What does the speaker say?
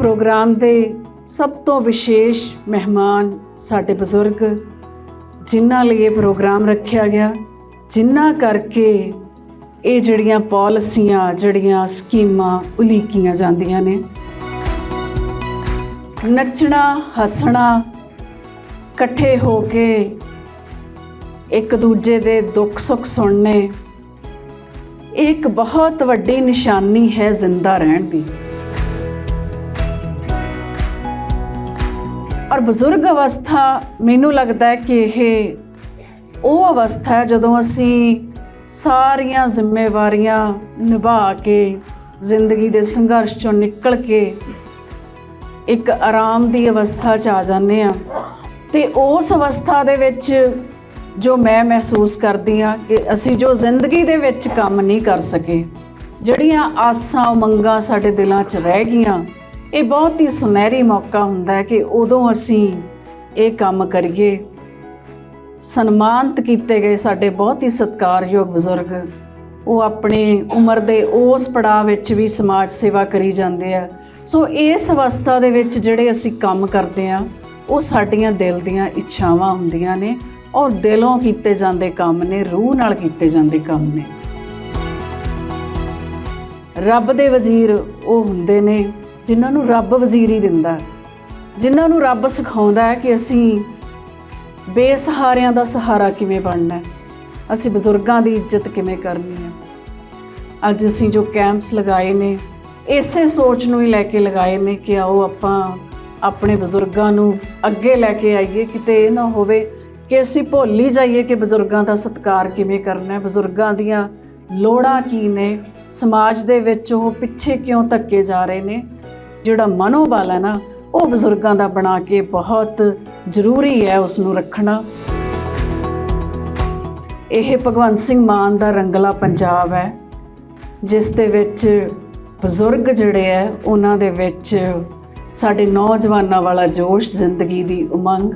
Programme ਦੇ ਸਭ ਤੋਂ ਵਿਸ਼ੇਸ਼ ਮਹਿਮਾਨ ਸਾਡੇ ਬਜ਼ੁਰਗ, ਜਿਨ੍ਹਾਂ ਲਈ ਇਹ ਪ੍ਰੋਗਰਾਮ ਰੱਖਿਆ ਗਿਆ, ਜਿਨ੍ਹਾਂ ਕਰਕੇ ਇਹ ਜਿਹੜੀਆਂ ਪਾਲਿਸੀਆਂ, ਜਿਹੜੀਆਂ ਸਕੀਮਾਂ ਉਲੀਕੀਆਂ ਜਾਂਦੀਆਂ ਨੇ। ਨੱਚਣਾ, ਹੱਸਣਾ, ਇਕੱਠੇ ਹੋ ਕੇ ਇੱਕ ਦੂਜੇ ਦੇ ਦੁੱਖ ਸੁੱਖ ਸੁਣਨੇ, ਇਹ ਇੱਕ ਬਹੁਤ ਵੱਡੀ ਨਿਸ਼ਾਨੀ ਹੈ ਜ਼ਿੰਦਾ ਰਹਿਣ ਦੀ। ਔਰ ਬਜ਼ੁਰਗ ਅਵਸਥਾ ਮੈਨੂੰ ਲੱਗਦਾ ਹੈ ਕਿ ਇਹ ਉਹ ਅਵਸਥਾ ਹੈ ਜਦੋਂ ਅਸੀਂ ਸਾਰੀਆਂ ਜ਼ਿੰਮੇਵਾਰੀਆਂ ਨਿਭਾ ਕੇ ਜ਼ਿੰਦਗੀ ਦੇ ਸੰਘਰਸ਼ ਚੋਂ ਨਿਕਲ ਕੇ ਇੱਕ ਆਰਾਮ ਦੀ ਅਵਸਥਾ 'ਚ ਆ ਜਾਂਦੇ ਆ ਤੇ ਉਸ ਅਵਸਥਾ ਦੇ ਵਿੱਚ ਜੋ ਮੈਂ ਮਹਿਸੂਸ ਕਰਦੀ ਆ ਕਿ ਅਸੀਂ ਜੋ ਜ਼ਿੰਦਗੀ ਦੇ ਵਿੱਚ ਕੰਮ ਨਹੀਂ ਕਰ ਸਕੇ, ਜਿਹੜੀਆਂ ਆਸਾਂ ਉਮੰਗਾਂ ਸਾਡੇ ਦਿਲਾਂ 'ਚ ਰਹਿ ਗਈਆਂ ਇਹ ਬਹੁਤ ਹੀ ਸੁਨਹਿਰੀ ਮੌਕਾ ਹੁੰਦਾ ਹੈ ਕਿ ਉਦੋਂ ਅਸੀਂ ਇਹ ਕੰਮ ਕਰੀਏ। ਸਨਮਾਨਿਤ ਕੀਤੇ ਗਏ ਸਾਡੇ ਬਹੁਤ ਹੀ ਸਤਿਕਾਰਯੋਗ ਬਜ਼ੁਰਗ, ਉਹ ਆਪਣੇ ਉਮਰ ਦੇ ਉਸ ਪੜਾਅ ਵਿੱਚ ਵੀ ਸਮਾਜ ਸੇਵਾ ਕਰੀ ਜਾਂਦੇ ਆ। ਸੋ ਇਸ ਅਵਸਥਾ ਦੇ ਵਿੱਚ ਜਿਹੜੇ ਅਸੀਂ ਕੰਮ ਕਰਦੇ ਆ, ਉਹ ਸਾਡੀਆਂ ਦਿਲ ਦੀਆਂ ਇੱਛਾਵਾਂ ਹੁੰਦੀਆਂ ਨੇ ਔਰ ਦਿਲੋਂ ਕੀਤੇ ਜਾਂਦੇ ਕੰਮ ਨੇ, ਰੂਹ ਨਾਲ ਕੀਤੇ ਜਾਂਦੇ ਕੰਮ ਨੇ। ਰੱਬ ਦੇ ਵਜ਼ੀਰ ਉਹ ਹੁੰਦੇ ਨੇ ਜਿਨ੍ਹਾਂ ਨੂੰ ਰੱਬ ਵਜ਼ੀਰੀ ਦਿੰਦਾ ਜਿਨ੍ਹਾਂ ਨੂੰ ਰੱਬ ਸਿਖਾਉਂਦਾ ਹੈ ਕਿ ਅਸੀਂ ਬੇਸਹਾਰਿਆਂ ਦਾ ਸਹਾਰਾ ਕਿਵੇਂ ਬਣਨਾ ਹੈ, ਅਸੀਂ ਬਜ਼ੁਰਗਾਂ ਦੀ ਇੱਜ਼ਤ ਕਿਵੇਂ ਕਰਨੀ ਹੈ। ਅੱਜ ਅਸੀਂ ਜੋ ਕੈਂਪਸ ਲਗਾਏ ਨੇ, ਇਸੇ ਸੋਚ ਨੂੰ ਹੀ ਲੈ ਕੇ ਲਗਾਏ ਨੇ ਕਿ ਆਓ ਆਪਾਂ ਆਪਣੇ ਬਜ਼ੁਰਗਾਂ ਨੂੰ ਅੱਗੇ ਲੈ ਕੇ ਆਈਏ, ਕਿਤੇ ਇਹ ਨਾ ਹੋਵੇ ਕਿ ਅਸੀਂ ਭੁੱਲ ਹੀ ਜਾਈਏ ਕਿ ਬਜ਼ੁਰਗਾਂ ਦਾ ਸਤਿਕਾਰ ਕਿਵੇਂ ਕਰਨਾ ਹੈ, ਬਜ਼ੁਰਗਾਂ ਦੀਆਂ ਲੋੜਾਂ ਕੀ ਨੇ, ਸਮਾਜ ਦੇ ਵਿੱਚ ਉਹ ਪਿੱਛੇ ਕਿਉਂ ਧੱਕੇ ਜਾ ਰਹੇ ਨੇ ਜਿਹੜਾ ਮਨੋਬਲ ਹੈ ਨਾ, ਉਹ ਬਜ਼ੁਰਗਾਂ ਦਾ ਬਣਾ ਕੇ ਬਹੁਤ ਜ਼ਰੂਰੀ ਹੈ ਉਸ ਨੂੰ ਰੱਖਣਾ। ਇਹ ਭਗਵੰਤ ਸਿੰਘ ਮਾਨ ਦਾ ਰੰਗਲਾ ਪੰਜਾਬ ਹੈ, ਜਿਸ ਦੇ ਵਿੱਚ ਬਜ਼ੁਰਗ ਜਿਹੜੇ ਹੈ, ਉਹਨਾਂ ਦੇ ਵਿੱਚ ਸਾਡੇ ਨੌਜਵਾਨਾਂ ਵਾਲਾ ਜੋਸ਼ ਜ਼ਿੰਦਗੀ ਦੀ ਉਮੰਗ